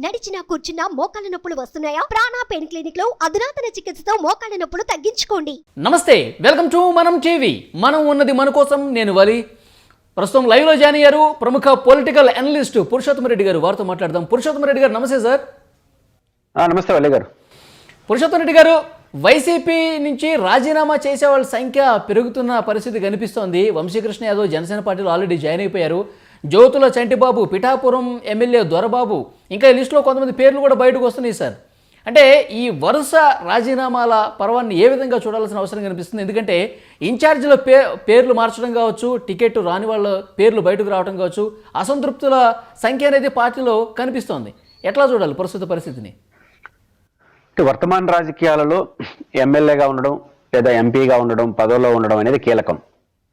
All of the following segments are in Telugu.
నడిచినా కూర్చున్నా మోకాళ్ళ నొప్పులు వస్తున్నాయా? ప్రాణా పెయిన్ క్లినిక్లో అధునాతన చికిత్సతో మోకాళ్ళ నొప్పులు తగ్గించుకోండి. నమస్తే వెల్కమ్ టు మనం టీవీ. మనం ఉన్నది మన కోసం నేను వలి. ప్రస్తుతం లైవ్లో జాయిన్ అయ్యారు ప్రముఖ పొలిటికల్ అనలిస్ట్ పురుషోత్తమ రెడ్డి గారు. వారితో మాట్లాడదాం. పురుషోత్తమ రెడ్డి గారు నమస్తే సార్. ఆ, నమస్తే వల్లి గారు. పురుషోత్తమ రెడ్డి గారు వైసీపీ నుంచి రాజీనామా చేసే వాళ్ళ సంఖ్య పెరుగుతున్న పరిస్థితి కనిపిస్తోంది. వంశీకృష్ణ యాదవ్ జనసేన పార్టీలో ఆల్రెడీ జాయిన్ అయిపోయారు. జ్యోతుల చంటిబాబు పిఠాపురం ఎమ్మెల్యే దొరబాబు ఇంకా ఈ లిస్టులో కొంతమంది పేర్లు కూడా బయటకు వస్తున్నాయి సార్. అంటే ఈ వరుస రాజీనామాల పర్వాన్ని ఏ విధంగా చూడాల్సిన అవసరం కనిపిస్తుంది? ఎందుకంటే ఇన్ఛార్జీల పే పేర్లు మార్చడం కావచ్చు టికెట్ రాని వాళ్ళ పేర్లు బయటకు రావడం కావచ్చు అసంతృప్తుల సంఖ్య అనేది పార్టీలో కనిపిస్తోంది. ఎట్లా చూడాలి ప్రస్తుత పరిస్థితిని? వర్తమాన రాజకీయాలలో ఎమ్మెల్యేగా ఉండడం లేదా ఎంపీగా ఉండడం పదవిలో ఉండడం అనేది కీలకం.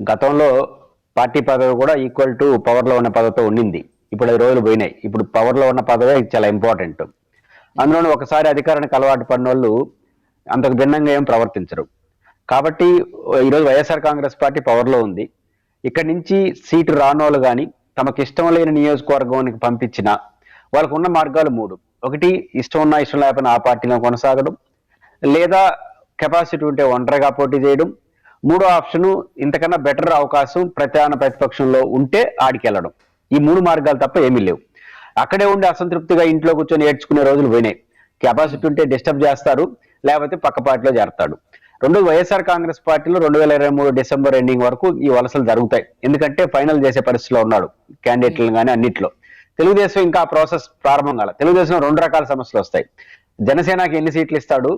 గతంలో పార్టీ పదవి కూడా ఈక్వల్ టు పవర్లో ఉన్న పదవితో ఉండింది. ఇప్పుడు అది రోజులు పోయినాయి. ఇప్పుడు పవర్లో ఉన్న పదవే చాలా ఇంపార్టెంట్ అందులోనూ ఒకసారి అధికారానికి అలవాటు పడిన వాళ్ళు అంతకు భిన్నంగా ఏం ప్రవర్తించరు. కాబట్టి ఈరోజు వైఎస్ఆర్ కాంగ్రెస్ పార్టీ పవర్లో ఉంది. ఇక్కడి నుంచి సీటు రానోళ్ళు కానీ తమకు ఇష్టం లేని నియోజకవర్గానికి పంపించిన వాళ్ళకు ఉన్న మార్గాలు మూడు. ఒకటి ఇష్టం ఉన్నా ఇష్టం లేకపోయినా ఆ పార్టీలో కొనసాగడం. లేదా కెపాసిటీ ఉంటే ఒంటరిగా పోటీ చేయడం. మూడో ఆప్షను ఇంతకన్నా బెటర్ అవకాశం ప్రధాన ప్రతిపక్షంలో ఉంటే ఆడికెళ్ళడం ఈ మూడు మార్గాలు తప్ప ఏమీ లేవు. అక్కడే ఉండి అసంతృప్తిగా ఇంట్లో కూర్చొని ఏడ్చుకునే రోజులు పోయినాయి. కెపాసిటీ ఉంటే డిస్టర్బ్ చేస్తారు లేకపోతే పక్క పార్టీలో చేరతాడు. రెండు వైఎస్ఆర్ కాంగ్రెస్ పార్టీలో రెండు వేల ఇరవై మూడు డిసెంబర్ ఎండింగ్ వరకు ఈ వలసలు జరుగుతాయి. ఎందుకంటే ఫైనల్ చేసే పరిస్థితిలో ఉన్నాడు క్యాండిడేట్లు కానీ అన్నిట్లో. తెలుగుదేశం ఇంకా ఆ ప్రాసెస్ ప్రారంభం కాల. తెలుగుదేశం రెండు రకాల సమస్యలు వస్తాయి. జనసేనకి ఎన్ని సీట్లు ఇస్తాడు?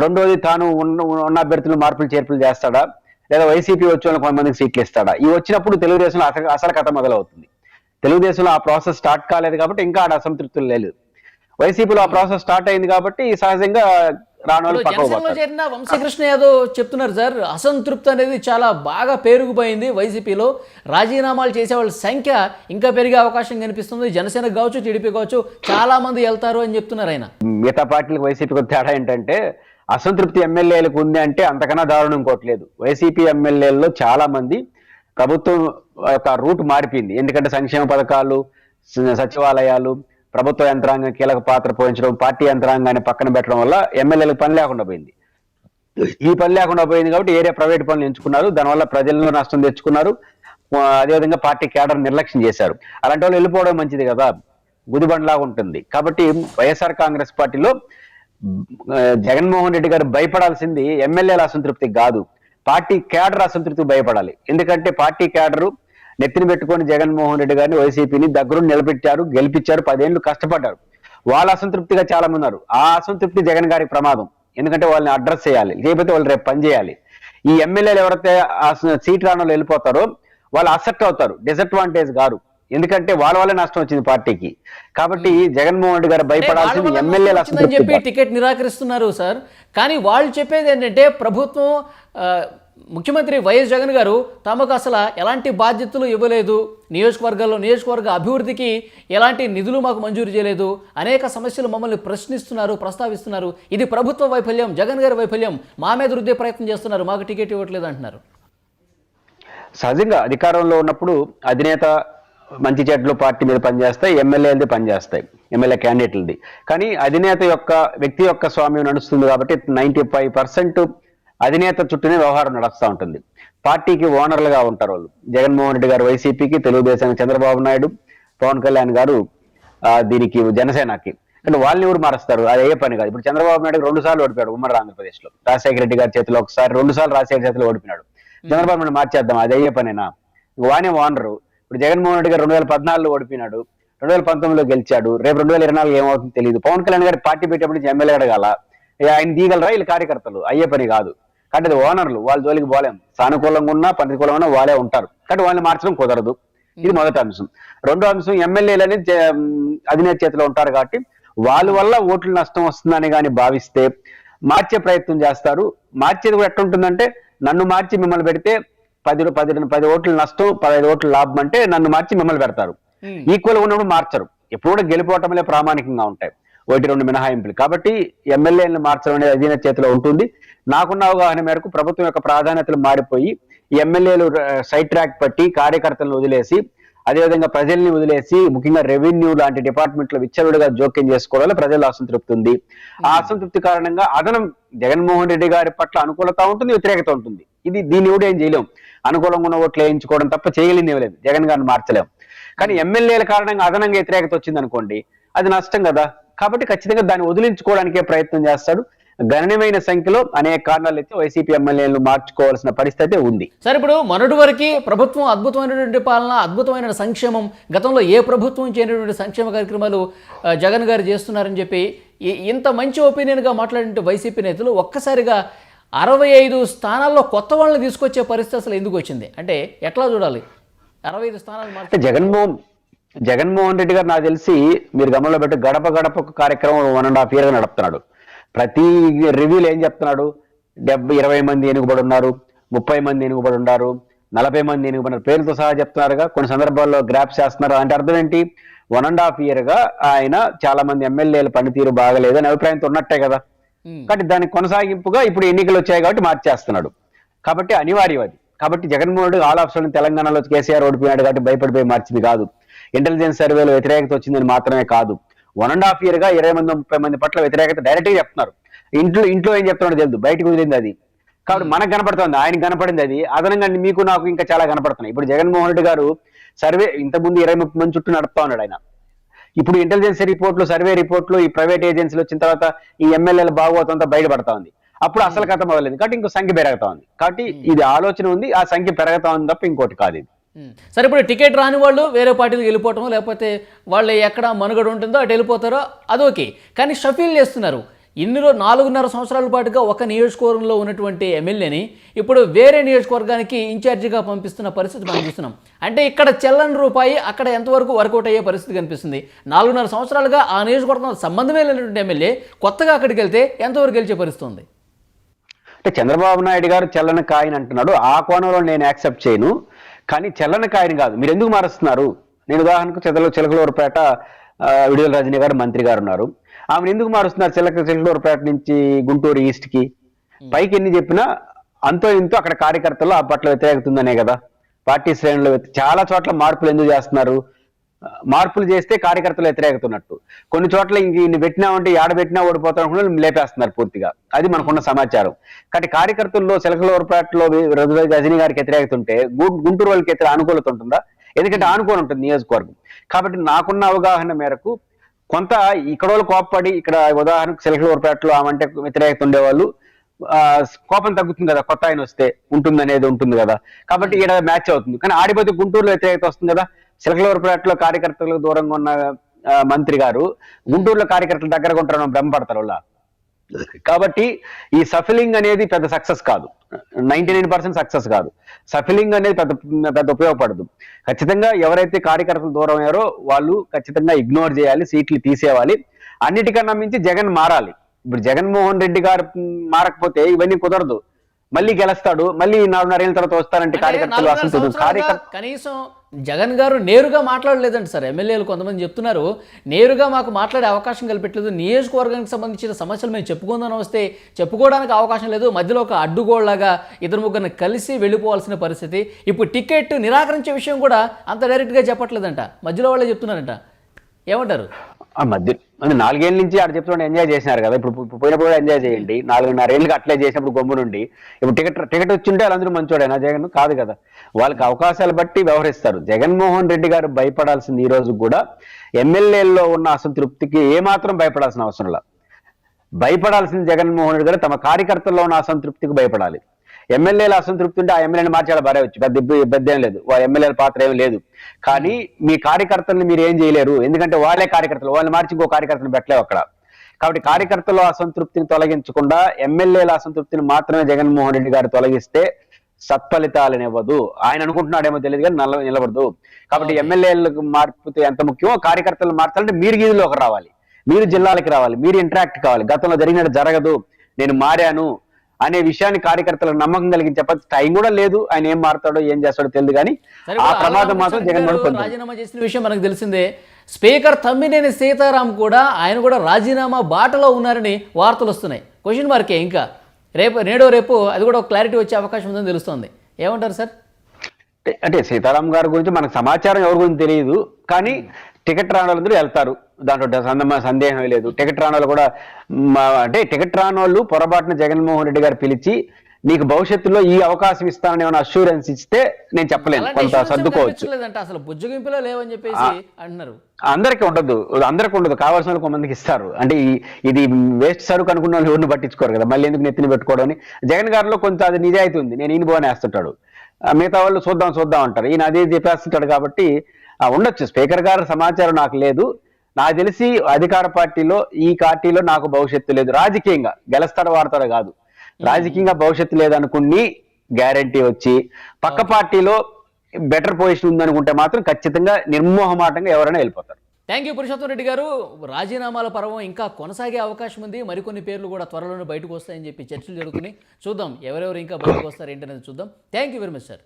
రెండోది తాను ఉన్న ఉన్న అభ్యర్థులు మార్పులు చేర్పులు చేస్తాడా? లేదా వైసీపీ వచ్చే వాళ్ళకి కొంతమందికి సీట్లు ఇస్తాడా? ఇవి వచ్చినప్పుడు తెలుగుదేశంలో అసలు అసలు కథ మొదలవుతుంది. తెలుగుదేశంలో ఆ ప్రాసెస్ స్టార్ట్ కాలేదు కాబట్టి ఇంకా ఆడ అసంతృప్తులు లేదు. వైసీపీలో ఆ ప్రాసెస్ స్టార్ట్ అయింది కాబట్టి సహజంగా చేరిన వంశీకృష్ణ యాదవ్ చెప్తున్నారు సార్ అసంతృప్తి అనేది చాలా బాగా పెరిగిపోయింది వైసీపీలో. రాజీనామాలు చేసే వాళ్ళ సంఖ్య ఇంకా పెరిగే అవకాశం కనిపిస్తుంది. జనసేన కావచ్చు టీడీపీ కావచ్చు చాలా మంది వెళ్తారు అని చెప్తున్నారు ఆయన. మిగతా పార్టీలకు వైసీపీకి తేడా ఏంటంటే అసంతృప్తి ఎమ్మెల్యేలకు ఉంది అంటే అంతకన్నా దారుణం ఇంకోట్లేదు వైసీపీ ఎమ్మెల్యేల్లో చాలా మంది ప్రభుత్వం యొక్క రూట్ మారిపోయింది. ఎందుకంటే సంక్షేమ పథకాలు సచివాలయాలు ప్రభుత్వ యంత్రాంగం కీలక పాత్ర పోషించడం పార్టీ యంత్రాంగాన్ని పక్కన పెట్టడం వల్ల ఎమ్మెల్యేలకు పని లేకుండా పోయింది. ఈ పని లేకుండా పోయింది కాబట్టి ఏరియా ప్రైవేట్ పనులు ఎంచుకున్నారు. దానివల్ల ప్రజల్లో నష్టం తెచ్చుకున్నారు. అదేవిధంగా పార్టీ కేడర్ నిర్లక్ష్యం చేశారు. అలాంటి వాళ్ళు వెళ్ళిపోవడం మంచిది కదా. గుదిబండ్లాగా ఉంటుంది. కాబట్టి వైఎస్ఆర్ కాంగ్రెస్ పార్టీలో జగన్మోహన్ రెడ్డి గారు భయపడాల్సింది ఎమ్మెల్యేల అసంతృప్తికి కాదు. పార్టీ కేడర్ అసంతృప్తికి భయపడాలి. ఎందుకంటే పార్టీ కేడరు నెత్తిన పెట్టుకొని జగన్మోహన్ రెడ్డి గారిని వైసీపీని దగ్గరుండి నిలబెట్టారు గెలిపించారు పదేళ్ళు కష్టపడ్డారు. వాళ్ళ అసంతృప్తిగా చాలా మంది ఉన్నారు. ఆ అసంతృప్తి జగన్ గారికి ప్రమాదం. ఎందుకంటే వాళ్ళని అడ్రస్ చేయాలి. లేకపోతే వాళ్ళు రేపు పని చేయాలి. ఈ ఎమ్మెల్యేలు ఎవరైతే సీట్ రాని వెళ్ళిపోతారో వాళ్ళు అసెప్ట్ అవుతారు. డిసడ్వాంటేజ్ గారు ఎందుకంటే వాళ్ళ వల్ల నష్టం వచ్చింది పార్టీకి. కాబట్టి జగన్మోహన్ రెడ్డి గారు వాళ్ళ భయపడాల్సింది ఎమ్మెల్యేల చెప్పి టికెట్ నిరాకరిస్తున్నారు సార్. కానీ వాళ్ళు చెప్పేది ఏంటంటే ప్రభుత్వం ముఖ్యమంత్రి వైఎస్ జగన్ గారు తమకు అసలు ఎలాంటి బాధ్యతలు ఇవ్వలేదు. నియోజకవర్గాల్లో నియోజకవర్గ అభివృద్ధికి ఎలాంటి నిధులు మాకు మంజూరు చేయలేదు. అనేక సమస్యలు మమ్మల్ని ప్రశ్నిస్తున్నారు ప్రస్తావిస్తున్నారు. ఇది ప్రభుత్వ వైఫల్యం జగన్ గారి వైఫల్యం. మా మీద రుద్దే ప్రయత్నం చేస్తున్నారు మాకు టికెట్ ఇవ్వట్లేదు అంటున్నారు. సహజంగా అధికారంలో ఉన్నప్పుడు అధినేత మంచి చెడ్లు పార్టీ మీద పనిచేస్తాయి ఎమ్మెల్యేలది పనిచేస్తాయి ఎమ్మెల్యే క్యాండిడేట్లది. కానీ అధినేత యొక్క వ్యక్తి యొక్క స్వామ్యం నడుస్తుంది కాబట్టి నైంటీ ఫైవ్ పర్సెంట్ అధినేత చుట్టూనే వ్యవహారం నడుస్తూ ఉంటుంది. పార్టీకి ఓనర్లుగా ఉంటారు వాళ్ళు. జగన్మోహన్ రెడ్డి గారు వైసీపీకి తెలుగుదేశానికి చంద్రబాబు నాయుడు పవన్ కళ్యాణ్ గారు దీనికి జనసేనకి. అంటే వాళ్ళని ఎవరు మారుస్తారు? అది ఏ పని కాదు. ఇప్పుడు చంద్రబాబు నాయుడు రెండు సార్లు ఓడిపోయాడు ఉమ్మడి ఆంధ్రప్రదేశ్లో రాజశేఖర రెడ్డి గారి చేతిలో ఒకసారి రెండు సార్లు రాజశేఖర చేతిలో ఓడిపోయినాడు. చంద్రబాబు నాయుడు మార్చేద్దాం అది అయ్యే పనేనా? వానే ఓనరు. ఇప్పుడు జగన్మోహన్ రెడ్డి గారు రెండు వేల పద్నాలుగులో ఓడిపోయినాడు. రెండు వేల పంతొమ్మిదిలో గెలిచాడు. రేపు రెండు వేల ఇరవై నాలుగు ఏమవుతుందో తెలియదు పవన్ కళ్యాణ్ గారి పార్టీ పెట్టేప్పుడు నుంచి ఎమ్మెల్యే అడగాల ఆయన దిగలరా వీళ్ళు కార్యకర్తలు. అయ్యే పని కాదు. కాబట్టి అది ఓనర్లు వాళ్ళ జోలికి పోలేం. సానుకూలంగా ఉన్నా ప్రతికూలంగా ఉన్నా వాళ్ళే ఉంటారు. కాబట్టి వాళ్ళని మార్చడం కుదరదు. ఇది మొదటి అంశం. రెండో అంశం ఎమ్మెల్యేలు అనేది అధినేత చేతిలో ఉంటారు కాబట్టి వాళ్ళ వల్ల ఓట్లు నష్టం వస్తుందని కానీ భావిస్తే మార్చే ప్రయత్నం చేస్తారు. మార్చేది కూడా ఎట్లుంటుందంటే నన్ను మార్చి మిమ్మల్ని పెడితే పది పది పది ఓట్లు నష్టం పదహైదు ఓట్లు లాభం అంటే నన్ను మార్చి మిమ్మల్ని పెడతారు. ఈక్వల్ ఉన్నప్పుడు మార్చరు. ఎప్పుడు కూడా గెలిపోవటంలే ప్రామాణికంగా ఉంటాయి. ఒకటి రెండు మినహాయింపులు. కాబట్టి ఎమ్మెల్యేలను మార్చడం అనేది అధీన చేతిలో ఉంటుంది. నాకున్న అవగాహన మేరకు ప్రభుత్వం యొక్క ప్రాధాన్యతలు మారిపోయి ఎమ్మెల్యేలు సైడ్ ట్రాక్ పట్టి కార్యకర్తలను వదిలేసి అదేవిధంగా ప్రజల్ని వదిలేసి ముఖ్యంగా రెవెన్యూ లాంటి డిపార్ట్మెంట్లో విచ్చలుడిగా జోక్యం చేసుకోవడం వల్ల ప్రజల్లో అసంతృప్తి ఉంది. ఆ అసంతృప్తి కారణంగా అదనం జగన్మోహన్ రెడ్డి గారి పట్ల అనుకూలత ఉంటుంది వ్యతిరేకత ఉంటుంది. ఇది దీన్ని కూడా ఏం చేయలేం. అనుకూలంగా ఉన్న ఓట్లు వేయించుకోవడం తప్ప చేయగలిగింది లేదు. జగన్ గారిని మార్చలేం. కానీ ఎమ్మెల్యేల కారణంగా అదనంగా వ్యతిరేకత వచ్చింది అనుకోండి అది నష్టం కదా. కాబట్టి ఖచ్చితంగా దాన్ని వదిలించుకోవడానికే ప్రయత్నం చేస్తాడు. గణనీయమైన సంఖ్యలో అనేక కారణాలు అయితే వైసీపీ ఎమ్మెల్యేలు మార్చుకోవాల్సిన పరిస్థితి ఉంది. సరే ఇప్పుడు మొన్నటి వరకు ప్రభుత్వం అద్భుతమైనటువంటి పాలన అద్భుతమైన సంక్షేమం గతంలో ఏ ప్రభుత్వం చేయనటువంటి సంక్షేమ కార్యక్రమాలు జగన్ గారు చేస్తున్నారని చెప్పి ఇంత మంచి ఒపీనియన్గా మాట్లాడిన వైసీపీ నేతలు ఒక్కసారిగా అరవై ఐదు స్థానాల్లో కొత్త వాళ్ళని తీసుకొచ్చే పరిస్థితి అసలు ఎందుకు వచ్చింది? అంటే ఎట్లా చూడాలి? అరవై ఐదు స్థానాలు అంటే జగన్మోహన్ జగన్మోహన్ రెడ్డి గారు నాకు తెలిసి మీరు గమనంలో పెట్టి గడప గడప ఒక కార్యక్రమం వన్ అండ్ హాఫ్ ఇయర్గా నడుపుతున్నాడు. ప్రతి రివ్యూలు ఏం చెప్తున్నాడు? డెబ్బై ఇరవై మంది ఎనుగుబడి ఉన్నారు ముప్పై మంది ఎనుగుబడి ఉన్నారు నలభై మంది ఎనుగుబడినారు పేరుతో సహా చెప్తున్నారుగా కొన్ని సందర్భాల్లో గ్రాప్స్ చేస్తున్నారు. అంటే అర్థం ఏంటి? వన్ అండ్ హాఫ్ ఇయర్గా ఆయన చాలా మంది ఎమ్మెల్యేల పనితీరు బాగలేదు అనే అభిప్రాయంతో ఉన్నట్టే కదా. కాబట్టి దానికి కొనసాగింపుగా ఇప్పుడు ఎన్నికలు వచ్చాయి కాబట్టి మార్చేస్తున్నాడు. కాబట్టి అనివార్యం అది. కాబట్టి జగన్మోహన్ రెడ్డి ఆల్ ఆప్షన్ తెలంగాణలో కేసీఆర్ ఓడిపోయాడు కాబట్టి భయపడిపోయి మార్చింది కాదు. ఇంటెలిజెన్స్ సర్వేలో వ్యతిరేకత వచ్చిందని మాత్రమే కాదు. వన్ అండ్ హాఫ్ ఇయర్గా ఇరవై మంది ముప్పై మంది పట్ల వ్యతిరేకత డైరెక్ట్గా చెప్తున్నారు. ఇంట్లో ఇంట్లో ఏం చెప్తున్నాడో తెలియదు బయటకు వదిలింది అది. కాబట్టి మనకు కనపడుతుంది ఆయన కనపడింది అది. అదనంగా మీకు నాకు ఇంకా చాలా కనపడుతున్నాయి. ఇప్పుడు జగన్మోహన్ రెడ్డి గారు సర్వే ఇంతకుముందు ఇరవై ముప్పై మంది చుట్టూ నడుపుతా ఉన్నాడు ఆయన. ఇప్పుడు ఇంటెలిజెన్స్ రిపోర్ట్లు సర్వే రిపోర్ట్లు ఈ ప్రైవేట్ ఏజెన్సీలు వచ్చిన తర్వాత ఈ ఎమ్మెల్యేల భాగవతంతో బయటపడతా ఉంది. అప్పుడు అసలు కథ మొదలైంది. కాబట్టి ఇంకో సంఖ్య పెరుగుతా ఉంది. కాబట్టి ఇది ఆలోచన ఉంది. ఆ సంఖ్య పెరుగుతా ఉంది తప్ప ఇంకోటి కాదు ఇది. సరే ఇప్పుడు టికెట్ రాని వాళ్ళు వేరే పార్టీకి వెళ్ళిపోవటం లేకపోతే వాళ్ళు ఎక్కడ మనుగడ ఉంటుందో అటు వెళ్ళిపోతారో అదోకే. కానీ షఫీల్ చేస్తున్నారు. ఇందులో నాలుగున్నర సంవత్సరాల పాటుగా ఒక నియోజకవర్గంలో ఉన్నటువంటి ఎమ్మెల్యేని ఇప్పుడు వేరే నియోజకవర్గానికి ఇన్ఛార్జిగా పంపిస్తున్న పరిస్థితి మనం చూస్తున్నాం. అంటే ఇక్కడ చెల్లని రూపాయి అక్కడ ఎంతవరకు వర్కౌట్ అయ్యే పరిస్థితి కనిపిస్తుంది? నాలుగున్నర సంవత్సరాలుగా ఆ నియోజకవర్గం సంబంధమే లేనటువంటి ఎమ్మెల్యే కొత్తగా అక్కడికి వెళ్తే ఎంతవరకు గెలిచే పరిస్థితి ఉంది అంటే చంద్రబాబు నాయుడు గారు చెల్లని కాయని అంటున్నాడు. ఆ కోణంలో నేను యాక్సెప్ట్ చేయను. కానీ చెల్లని కాయని కాదు. మీరు ఎందుకు మారుస్తున్నారు? నేను ఉదాహరణకు చెదల చిలకలూరుపేట విడుదల రజనీ గారు మంత్రి గారు ఉన్నారు. ఆమెను ఎందుకు మారుస్తున్నారు? చిలక చిలకలూరుపేట నుంచి గుంటూరు ఈస్ట్కి. పైకి ఎన్ని చెప్పినా అంతో ఇంతో అక్కడ కార్యకర్తలు ఆ పట్ల వ్యతిరేకత ఉందనే కదా. పార్టీ శ్రేణులు చాలా చోట్ల మార్పులు ఎందుకు చేస్తున్నారు? మార్పులు చేస్తే కార్యకర్తలు వ్యతిరేకత ఉన్నట్టు కొన్ని చోట్ల ఇంక పెట్టినామంటే ఆడ పెట్టినా ఓడిపోతాం లేపేస్తున్నారు పూర్తిగా. అది మనకున్న సమాచారం. కాబట్టి కార్యకర్తల్లో చిలకలూరుపేటలో రజ- రజనీ గారికి వ్యతిరేకత ఉంటే గుంటూరు వాళ్ళకి వ్యతిరేక అనుకూలత ఉంటుందా? ఎందుకంటే ఆనుకోని ఉంటుంది నియోజకవర్గం. కాబట్టి నాకున్న అవగాహన మేరకు కొంత ఇక్కడ వాళ్ళు కోపపడి ఇక్కడ ఉదాహరణకు చిలకలూరుపేటలో ఆమంటే వ్యతిరేకత ఉండేవాళ్ళు కోపం తగ్గుతుంది కదా కొత్త ఆయన వస్తే ఉంటుంది అనేది ఉంటుంది కదా. కాబట్టి ఇక్కడ మ్యాచ్ అవుతుంది. కానీ ఆడిపోతే గుంటూరులో వ్యతిరేకత వస్తుంది కదా. చిలకలూరుపేటలో కార్యకర్తలకు దూరంగా ఉన్న మంత్రి గారు గుంటూరులో కార్యకర్తల దగ్గరగా ఉంటారు భ్రమపడతారు వాళ్ళ. కాబట్టి ఈ సఫిలింగ్ అనేది పెద్ద సక్సెస్ కాదు. నైన్టీ నైన్ పర్సెంట్ సక్సెస్ కాదు. సఫిలింగ్ అనేది పెద్ద పెద్ద ఉపయోగపడదు. ఖచ్చితంగా ఎవరైతే కార్యకర్తలు దూరం అయ్యారో వాళ్ళు ఖచ్చితంగా ఇగ్నోర్ చేయాలి సీట్లు తీసేయాలి అన్నిటికన్నా మించి జగన్ మారాలి. ఇప్పుడు జగన్మోహన్ రెడ్డి గారు మారకపోతే ఇవన్నీ కుదరదు. మళ్ళీ గెలుస్తాడు మళ్ళీ నాలుగున్నరేళ్ళ తర్వాత వస్తారంటే కార్యకర్తలు అసలు కనీసం జగన్ గారు నేరుగా మాట్లాడలేదండి సార్. ఎమ్మెల్యేలు కొంతమంది చెప్తున్నారు నేరుగా మాకు మాట్లాడే అవకాశం కల్పెట్టలేదు నియోజకవర్గానికి సంబంధించిన సమస్యలు మేము చెప్పుకుందాం వస్తే చెప్పుకోవడానికి అవకాశం లేదు. మధ్యలో ఒక అడ్డుగోళ్ళాగా ఇద్దరు ముగ్గురిని కలిసి వెళ్ళిపోవాల్సిన పరిస్థితి. ఇప్పుడు టికెట్ నిరాకరించే విషయం కూడా అంత డైరెక్ట్గా చెప్పట్లేదంట. మధ్యలో వాళ్ళే చెప్తున్నారంట. ఏమంటారు? మధ్య అంటే నాలుగేళ్ళ నుంచి ఆడ చెప్తుంటే ఎంజాయ్ చేసినారు కదా. ఇప్పుడు పోయినప్పుడు కూడా ఎంజాయ్ చేయండి. నాలుగున్నర ఏళ్ళకి అట్లే చేసినప్పుడు గమ్ము నుండి ఇప్పుడు టికెట్ టికెట్ వచ్చింటే వాళ్ళందరూ మంచోడేనా జగన్? కాదు కదా. వాళ్ళకి అవకాశాలు బట్టి వ్యవహరిస్తారు. జగన్మోహన్ రెడ్డి గారు భయపడాల్సింది ఈ రోజు కూడా ఎమ్మెల్యేల్లో ఉన్న అసంతృప్తికి ఏమాత్రం భయపడాల్సిన అవసరం లేదు. భయపడాల్సిన జగన్మోహన్ రెడ్డి గారు తమ కార్యకర్తల్లో ఉన్న అసంతృప్తికి భయపడాలి. ఎమ్మెల్యేల అసంతృప్తి ఉంటే ఆ ఎమ్మెల్యేని మార్చాలి బారేవచ్చు పెద్ద ఇబ్బ- ఇబ్బంది ఏం లేదు. ఎమ్మెల్యేల పాత్ర ఏం లేదు. కానీ మీ కార్యకర్తల్ని మీరు ఏం చేయలేరు. ఎందుకంటే వాళ్ళే కార్యకర్తలు. వాళ్ళని మార్చి ఇంకో కార్యకర్తను పెట్టలేవు అక్కడ. కాబట్టి కార్యకర్తల అసంతృప్తిని తొలగించకుండా ఎమ్మెల్యేల అసంతృప్తిని మాత్రమే జగన్మోహన్ రెడ్డి గారు తొలగిస్తే సత్ఫలితాలను ఇవ్వదు ఆయన అనుకుంటున్నాడేమో తెలియదు కానీ నల్ల నిలబడదు. కాబట్టి ఎమ్మెల్యేలకు మార్పు ఎంత ముఖ్యమో కార్యకర్తలు మార్చాలంటే మీరు గీదిలోకి రావాలి. మీరు జిల్లాలకి రావాలి. మీరు ఇంటరాక్ట్ కావాలి. గతంలో జరిగినట్టు జరగదు. నేను మారాను. అనే విషయాన్ని కార్యకర్తలకు నమ్మకం కలిగించే టైం కూడా లేదు. ఆయన ఏం మారుతాడో ఏం చేస్తాడో తెలియదు కానీ ఆ ప్రమాదం మాత్రం జగన్మోహన్ రాజీనామా చేసిన విషయం మనకు తెలిసిందే. స్పీకర్ తమ్మినేని సీతారాం కూడా ఆయన కూడా రాజీనామా బాటలో ఉన్నారని వార్తలు వస్తున్నాయి. క్వశ్చన్ మార్కే ఇంకా. రేపు నేడో రేపు అది కూడా ఒక క్లారిటీ వచ్చే అవకాశం ఉందని తెలుస్తోంది. ఏమంటారు సార్? అంటే- అంటే సీతారాం గారి గురించి మనకు సమాచారం ఎవరి గురించి తెలియదు కానీ టికెట్ రాని వాళ్ళందరూ వెళ్తారు. దాంట్లో సందేహం లేదు. టికెట్ రాని వాళ్ళు కూడా అంటే టికెట్ రాని వాళ్ళు పొరపాటున జగన్మోహన్ రెడ్డి గారు పిలిచి నీకు భవిష్యత్తులో ఈ అవకాశం ఇస్తానని ఏమైనా అష్యూరెన్స్ ఇస్తే నేను చెప్పలేను. కొంత సర్దుకోవచ్చు. అసలు బుజ్జగింపులో లేవని చెప్పేసి అంటున్నారు. అందరికీ ఉండదు. అందరికి ఉండదు. కావాల్సిన వాళ్ళు కొంతమందికి ఇస్తారు. అంటే ఇది వేస్ట్ సరుకు అనుకున్న వాళ్ళు ఎవరిని పట్టించుకోరు కదా. మళ్ళీ ఎందుకు నెత్తిని పెట్టుకోవడం అని. జగన్ గారిలో కొంత అది నిజాయితీ ఉంది. నేను ఈయన పోని వేస్తుంటాడు. ఆ, మిగతా వాళ్ళు చూద్దాం చూద్దాం అంటారు. ఈయన అదే చెప్పేస్తుంటాడు కాబట్టి ఉండొచ్చు. స్పీకర్ గారి సమాచారం నాకు లేదు. నాకు తెలిసి అధికార పార్టీలో ఈ పార్టీలో నాకు భవిష్యత్తు లేదు. రాజకీయంగా గెలుస్తాడు వాడతాడు కాదు. రాజకీయంగా భవిష్యత్తు లేదనుకుని గ్యారంటీ వచ్చి పక్క పార్టీలో బెటర్ పొజిషన్ ఉందనుకుంటే మాత్రం ఖచ్చితంగా నిర్మోహమాటంగా ఎవరైనా వెళ్ళిపోతారు. థ్యాంక్ యూ పురుషోత్తం రెడ్డి గారు. రాజీనామాల పర్వం ఇంకా కొనసాగే అవకాశం ఉంది. మరికొన్ని పేర్లు కూడా త్వరలోనే బయటకు వస్తాయని చెప్పి చర్చలు జరుగుతున్నాయి. చూద్దాం ఎవరెవరు ఇంకా బయటకు వస్తారు ఏంటనేది చూద్దాం. Thank you very much sir.